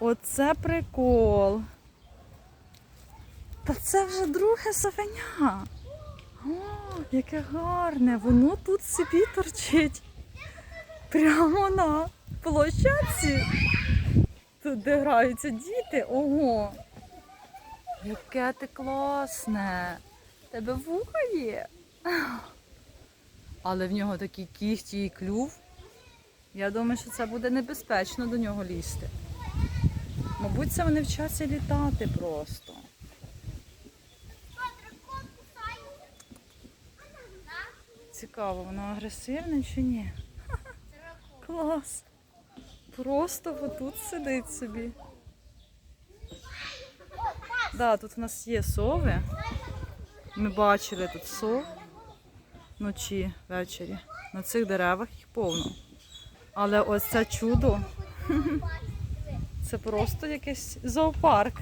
Оце прикол. Та це вже друге совеня. О, яке гарне. Воно тут собі торчить. Прямо на площадці. Тут де граються діти. Ого. Яке ти класне. Тебе вуха є. Але в нього такі кігті і клюв. Я думаю, що це буде небезпечно до нього лізти. Мабуть, це вони вчаться літати просто. Цікаво, воно агресивне чи ні? Клас. Просто отут сидить собі. Да, тут у нас є сови. Ми бачили тут сов вночі, ввечері. На цих деревах їх повно. Але ось це чудо. Це просто якийсь зоопарк.